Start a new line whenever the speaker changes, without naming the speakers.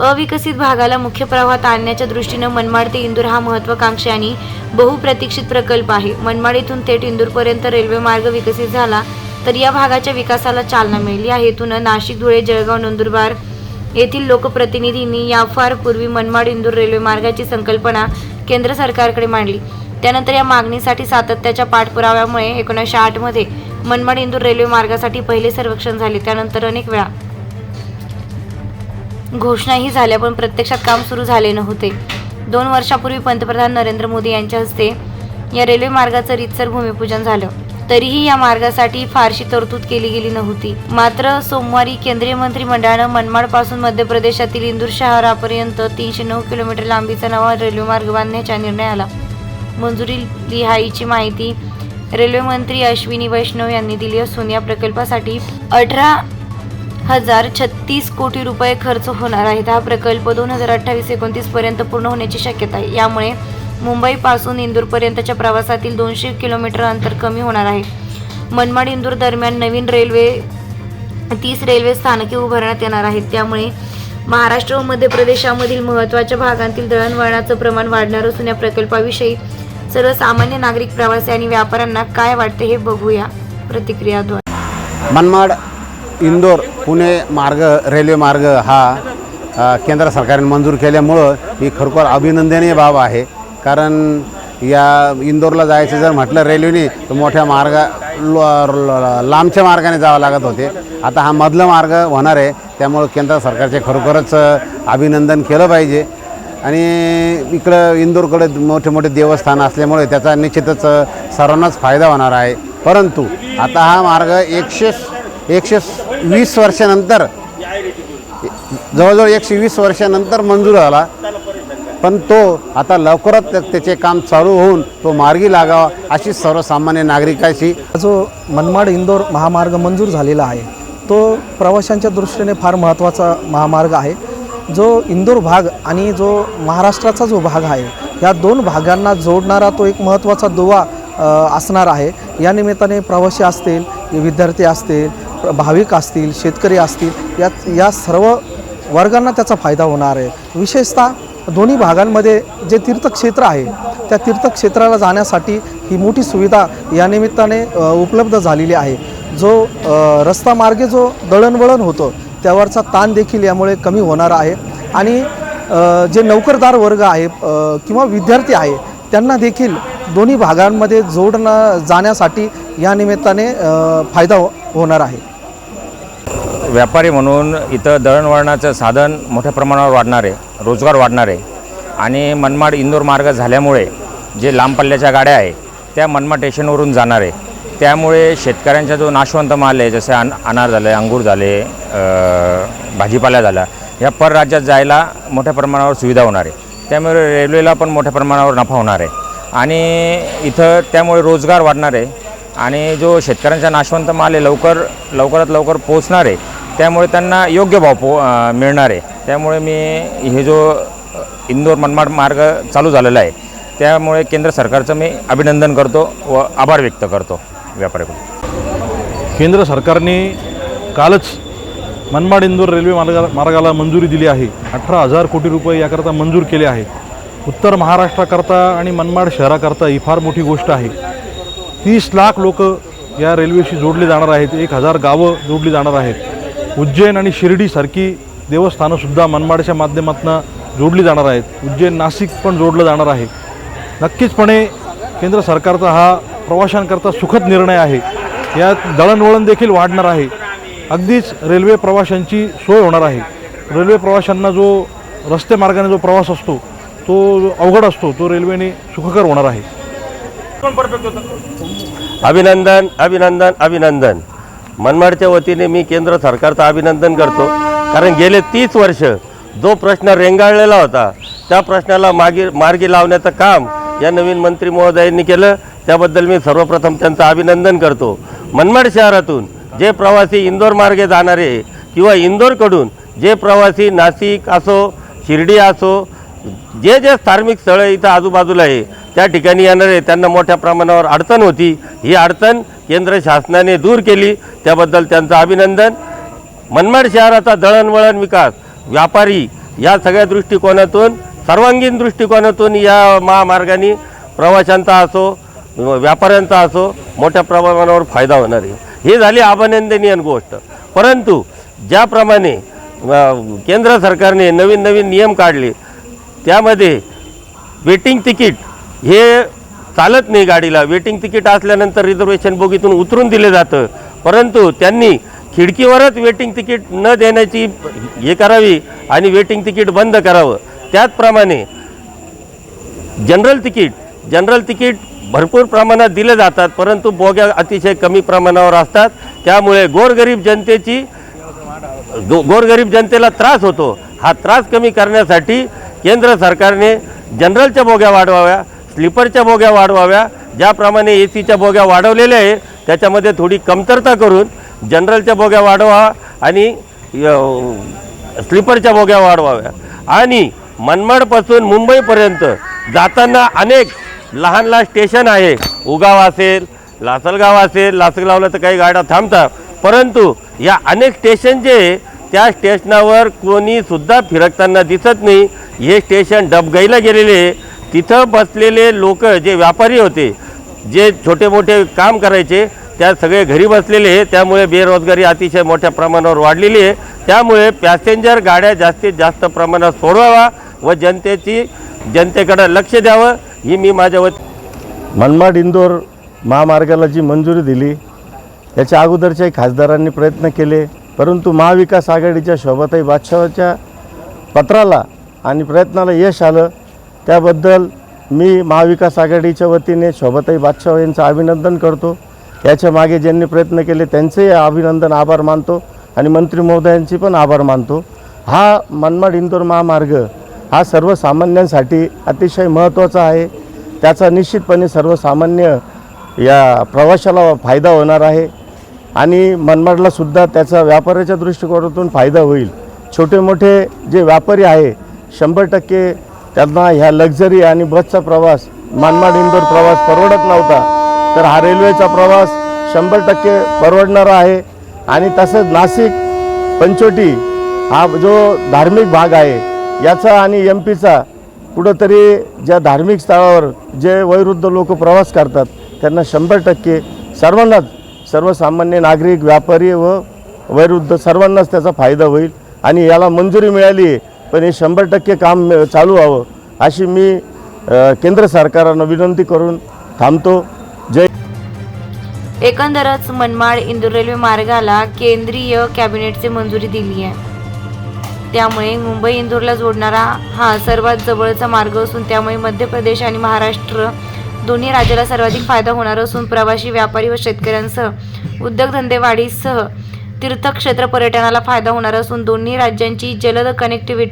अविकसित भागाला मुख्य प्रवाहात आणण्याच्या दृष्टीनं मनमाड ते इंदूर हा महत्वाकांक्षी आणि बहुप्रतीक्षित प्रकल्प आहे. मनमाड येथून थेट इंदूरपर्यंत रेल्वे मार्ग विकसित झाला तर या भागाच्या विकासाला चालना मिळेल. या हेतूनं नाशिक धुळे जळगाव नंदुरबार येथील लोकप्रतिनिधींनी या फार पूर्वी मनमाड इंदूर रेल्वे मार्गाची संकल्पना केंद्र सरकारकडे मांडली. त्यानंतर या मागणीसाठी सातत्याच्या पाठपुराव्यामुळे एकोणीसशे आठमध्ये मनमाड इंदूर रेल्वे मार्गासाठी पहिले सर्वेक्षण झाले. त्यानंतर अनेक वेळा घोषणाही झाल्या पण प्रत्यक्षात काम सुरू झाले नव्हते. दोन वर्षापूर्वी पंतप्रधान नरेंद्र मोदी यांच्या हस्ते या रेल्वे मार्गाचं रीतसर भूमिपूजन झालं. तरीही या मार्गासाठी फारशी तरतूद केली गेली नव्हती. मात्र सोमवारी केंद्रीय मंत्रिमंडळानं मनमाडपासून मध्य प्रदेशातील इंदूर शहरापर्यंत तीनशे नऊ किलोमीटर लांबीचा नवा रेल्वे मार्ग बांधण्याच्या निर्णयाला मंजुरी लिहाईची माहिती रेल्वे मंत्री अश्विनी वैष्णव यांनी दिली असून या प्रकल्पासाठी अठरा हजार छत्तीस कोटी रुपये खर्च होणार आहेत हा प्रकल्प दोन हजार अठ्ठावीस एकोणतीस पर्यंत पूर्ण होण्याची शक्यता आहे. यामुळे मुंबईपासून इंदूरपर्यंतच्या प्रवासातील दोनशे किलोमीटर अंतर कमी होणार आहे. मनमाड इंदूर दरम्यान नवीन रेल्वे तीस रेल्वे स्थानके उभारण्यात येणार आहेत. त्यामुळे महाराष्ट्र व मध्य प्रदेशामधील महत्त्वाच्या भागांतील दळणवळणाचं प्रमाण वाढणार असून या प्रकल्पाविषयी सर्वसामान्य नागरिक प्रवासी आणि व्यापाऱ्यांना काय वाटते हे बघूया प्रतिक्रियाद्वारे.
मनमाड इंदोर पुणे मार्ग रेल्वे मार्ग हा केंद्र सरकारने मंजूर केल्यामुळं ही खरोखर अभिनंदनीय बाब आहे. कारण या इंदोरला जायचं जर म्हटलं रेल्वेने तर मोठ्या मार्गा लांबच्या मार्गाने जावं लागत होते. आता हा मधला मार्ग होणार आहे त्यामुळं केंद्र सरकारचे खरोखरच अभिनंदन केलं पाहिजे. आणि इकडं इंदोरकडे मोठे मोठे देवस्थान असल्यामुळे त्याचा निश्चितच सर्वांनाच फायदा होणार आहे. परंतु आता हा मार्ग एकशे एकशे वीस वर्षानंतर जवळजवळ एकशे वीस वर्षानंतर मंजूर झाला. पण तो आता लवकरात त्याचे काम चालू होऊन तो मार्गी लागावा अशी सर्वसामान्य नागरिकाची
जो मनमाड इंदोर महामार्ग मंजूर झालेला आहे तो प्रवाशांच्या दृष्टीने फार महत्त्वाचा महामार्ग आहे. जो इंदोर भाग आणि जो महाराष्ट्राचा जो भाग आहे या दोन भागांना जोडणारा तो एक महत्त्वाचा दुवा असणार आहे. या निमित्ताने प्रवासी असतील विद्यार्थी असतील भाविक असतील शेतकरी असतील या या सर्व वर्गांना त्याचा फायदा होणार आहे. विशेषतः दोन्ही भागांमध्ये जे तीर्थक्षेत्र आहे त्या तीर्थक्षेत्राला जाण्यासाठी ही मोठी सुविधा या निमित्ताने उपलब्ध झालेली आहे. जो रस्ता मार्गे जो दळणवळण होतं त्यावरचा ताण देखील यामुळे कमी होणार आहे. आणि जे नोकरदार वर्ग आहे किंवा विद्यार्थी आहे त्यांना देखील दोन्ही भागांमध्ये जोडणं जाण्यासाठी या निमित्ताने फायदा हो- होणार आहे.
व्यापारी म्हणून इथं दळणवळणाचं साधन मोठ्या प्रमाणावर वाढणार आहे रोजगार वाढणार आहे आणि मनमाड इंदोर मार्ग झाल्यामुळे जे लांब पल्ल्याच्या गाड्या आहे त्या मनमाड स्टेशनवरून जाणार. आहे त्यामुळे शेतकऱ्यांचा जो नाशवंत माल आहे जसे अन अनार झाले अंगूर झाले भाजीपाला झाला या परराज्यात जायला मोठ्या प्रमाणावर सुविधा होणार आहे. त्यामुळे रेल्वेला पण मोठ्या प्रमाणावर नफा होणार आहे. आणि इथं त्यामुळे रोजगार वाढणार आहे आणि जो शेतकऱ्यांचा नाशवंत माल आहे लवकर लवकरात लवकर पोचणार आहे त्यामुळे त्यांना योग्य भाव पो मिळणार. आहे त्यामुळे मी हे जो इंदोर मनमाड मार्ग चालू झालेला आहे त्यामुळे केंद्र सरकारचं मी अभिनंदन करतो व आभार व्यक्त करतो व्यापाऱ्याकडून.
केंद्र सरकारने कालच मनमाड इंदोर रेल्वे मार्गा मार्गाला मंजुरी दिली आहे. अठरा हजार कोटी रुपये याकरता मंजूर केले आहे. उत्तर महाराष्ट्राकरता आणि मनमाड शहराकरता ही फार मोठी गोष्ट आहे. तीस लाख लोक या रेल्वेशी जोडले जाणार आहेत. एक हजार गावं जोडली जाणार आहेत. उज्जैन आणि शिर्डीसारखी देवस्थानंसुद्धा मनमाडच्या माध्यमातून जोडली जाणार आहेत. उज्जैन नाशिक पण जोडलं जाणार आहे. नक्कीचपणे केंद्र सरकारचा हा प्रवाशांकरता सुखद निर्णय आहे. यात दळणवळण देखील वाढणार आहे. अगदीच रेल्वे प्रवाशांची सोय होणार आहे. रेल्वे प्रवाशांना जो रस्ते मार्गाने जो प्रवास असतो तो अवघड असतो तो रेल्वेने सुखकर होणार आहे.
अभिनंदन अभिनंदन अभिनंदन. मनमाडच्या वतीने मी केंद्र सरकारचं अभिनंदन करतो. कारण गेले तीस वर्ष जो प्रश्न रेंगाळलेला होता त्या प्रश्नाला मागे मार्गी लावण्याचं काम या नवीन मंत्री महोदयांनी केलं. त्याबद्दल मी सर्वप्रथम त्यांचं अभिनंदन करतो. मनमाड शहरातून जे प्रवासी इंदोर मार्गे जाणारे किंवा इंदोरकडून जे प्रवासी नाशिक असो शिर्डी असो जे जे धार्मिक स्थळं इथं आजूबाजूला आहे त्या ठिकाणी येणारे त्यांना मोठ्या प्रमाणावर अडचण होती. ही अडचण केंद्र शासनाने दूर केली. त्याबद्दल त्यांचं अभिनंदन. मनमाड शहराचा दळणवळण विकास व्यापारी या सगळ्या दृष्टिकोनातून सर्वांगीण दृष्टिकोनातून या महामार्गाने प्रवाशांचा असो व्यापाऱ्यांचा असो मोठ्या प्रमाणावर फायदा होणार आहे. ही झाली अभिनंदनीय गोष्ट. परंतु ज्याप्रमाणे केंद्र सरकारने नवीन नवीन नियम काढले त्यामध्ये वेटिंग तिकीट हे चालत नाही गाडीला. वेटिंग तिकीट असल्यानंतर रिझर्वेशन बोगीतून उतरून दिले जातं. परंतु त्यांनी खिडकीवरच वेटिंग तिकीट न देण्याची हे करावी आणि वेटिंग तिकीट बंद करावं. त्याचप्रमाणे जनरल तिकीट जनरल तिकीट भरपूर प्रमाणात दिले जातात परंतु बोग्या अतिशय कमी प्रमाणावर असतात. त्यामुळे गोरगरीब जनतेची गो गोरगरीब जनतेला त्रास होतो. हा त्रास कमी करण्यासाठी केंद्र सरकारने जनरलच्या बोग्या वाढवाव्या. स्लीपरच्या बोग्या वाढवाव्या ज्याप्रमाणे ए सीच्या बोग्या वाढवलेल्या आहे त्याच्यामध्ये थोडी कमतरता करून जनरलच्या बोग्या वाढवा आणि स्लीपरच्या बोग्या वाढवाव्या. आणि मनमाडपासून मुंबईपर्यंत जाताना अनेक लहान लहान स्टेशन आहे. उगाव असेल लासलगाव असेल लासलगावला तर काही गाड्या थांबतात परंतु या अनेक स्टेशन जे आहे, त्या स्टेशनावर कोणीसुद्धा फिरकताना दिसत नाही. हे स्टेशन डबगाईला गेलेले आहे. तिथं बसलेले लोक जे व्यापारी होते जे छोटे मोठे काम करायचे त्या सगळे घरी बसलेले आहे त्यामुळे बेरोजगारी अतिशय मोठ्या प्रमाणावर वाढलेली आहे त्यामुळे पॅसेंजर गाड्या जास्तीत जास्त प्रमाणात सोडवावा व जनतेची जनतेकडं लक्ष द्यावं ही मी माझ्या वत
मनमाड इंदोर महामार्गाला जी मंजुरी दिली याच्या अगोदरच्याही खासदारांनी प्रयत्न केले परंतु महाविकास आघाडीच्या शोभाताई बादशाहच्या पत्राला आणि प्रयत्नाला यश आलं. त्याबद्दल मी महाविकास आघाडीच्या वतीने शोभाताई बादशाह यांचं अभिनंदन करतो. याच्या मागे ज्यांनी प्रयत्न केले त्यांचेही अभिनंदन आभार मानतो आणि मंत्री महोदयांची पण आभार मानतो. हा मनमाड इंदोर महामार्ग हा सर्वसामान्यांसाठी अतिशय महत्त्वाचा आहे. त्याचा निश्चितपणे सर्वसामान्य या प्रवाशाला फायदा होणार आहे आणि मनमाडला सुद्धा त्याचा व्यापाराच्या दृष्टिकोनातून फायदा होईल. छोटे मोठे जे व्यापारी आहे शंभर टक्के त्यांना ह्या लक्झरी आणि बसचा प्रवास मनमाड इंदोर प्रवास परवडत नव्हता. तर हा रेल्वेचा प्रवास शंभर टक्के परवडणारा आहे. आणि तसंच नाशिक पंचोटी हा जो धार्मिक भाग आहे याचा आणि एम पीचा कुठंतरी ज्या धार्मिक स्थळावर जे वयोवृद्ध लोक प्रवास करतात त्यांना शंभर टक्के सर्वांनाच सर्वसामान्य नागरिक व्यापारी व वयोवृद्ध सर्वांनाच त्याचा फायदा होईल. आणि याला मंजुरी मिळाली आहे. पण हे शंभर टक्के काम चालू व्हावं अशी मी केंद्र सरकारनं विनंती करून थांबतो. जय
एकंदरच मनमाड इंदूर रेल्वे मार्गाला केंद्रीय कॅबिनेटची मंजुरी दिली आहे. त्यामुळे मुंबई इंदूरला जोडणारा हा सर्वात जवळचा मार्ग असून त्यामुळे मध्य प्रदेश आणि महाराष्ट्र दोन्ही राज्याला सर्वाधिक फायदा होणार असून प्रवासी व्यापारी व शेतकऱ्यांसह उद्योगधंदे वाढीसह तीर्थक्षेत्र पर्यटनाला फायदा होणार असून दोन्ही राज्यांची जलद कनेक्टिव्हिटी